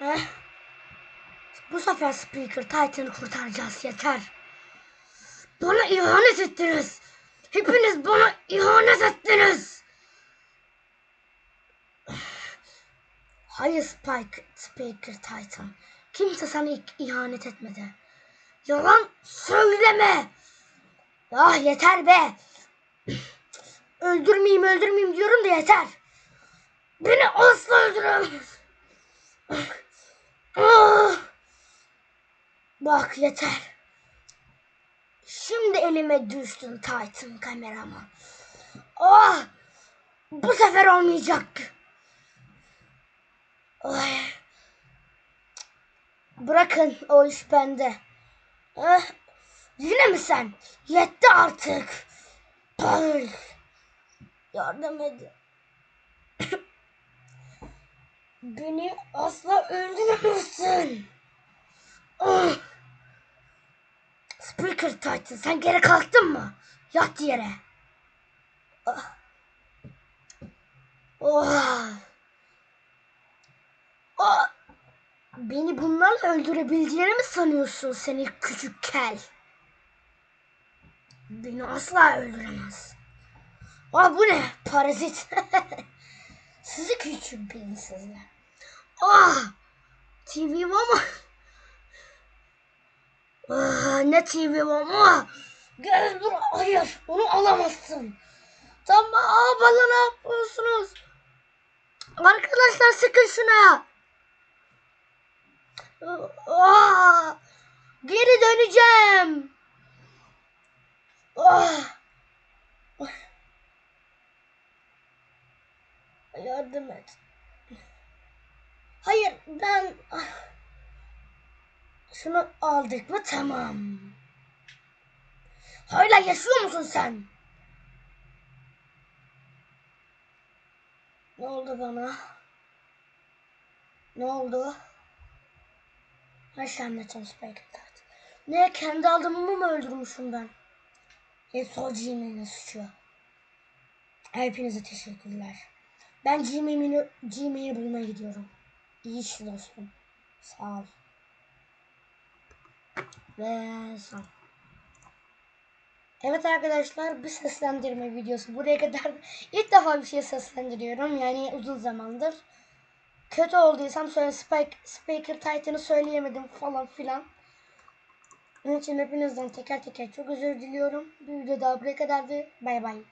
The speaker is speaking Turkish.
Eh. Bu sefer Speaker Titan'ı kurtaracağız yeter. Bana ihanet ettiniz. Hepiniz bana ihanet ettiniz. Hayır Spike, Speaker Titan. Kimse sana ihanet etmedi. Yalan söyleme. Ah yeter be. Öldürmeyeyim öldürmeyeyim diyorum da yeter. Beni asla öldüremez. Ah! Bak yeter. Şimdi elime düştün Titan kameraman. Ah! Bu sefer olmayacak. Ay. Bırakın o iş bende. Ah, yine mi sen? Yetti artık. Paul. Yardım edin. Beni asla öldüremezsin. Ah. Speaker Titan sen geri kalktın mı? Yat yere. Ah. Oh. Ah. Beni bunlarla öldürebileceğini mi sanıyorsun seni küçük kel? Beni asla öldüremez. Aa bu ne? Parazit. Sizi küçük beyinsizler. Ah! TV mama. Ah, ne TV mama? Gel dur. Hayır. Onu alamazsın. Tamam. Aa, bana ne yapıyorsunuz? Arkadaşlar sıkın şuna. Aa, geri döneceğim. Ah. Yardım et. Hayır ben ah. Şunu aldık mı tamam. Hala yaşıyor musun sen? Ne oldu bana? Ne oldu? Şey anlatacağım Spike Cat. Ne kendi adamımı mı öldürmüşüm ben? E Gmail'in suçu. Hepinize teşekkürler. Ben Gmail'i Gmail'i bulmaya gidiyorum. İyi iş dostum. Sağ ol. Ve ol. Evet arkadaşlar bir seslendirme videosu. Buraya kadar ilk defa bir şey seslendiriyorum. Yani uzun zamandır. Kötü olduysam söyle Spike, Speaker Titan'ı söyleyemedim falan filan. Onun için hepinizden teker teker çok özür diliyorum. Bir video daha buraya kadardı. Bay bay.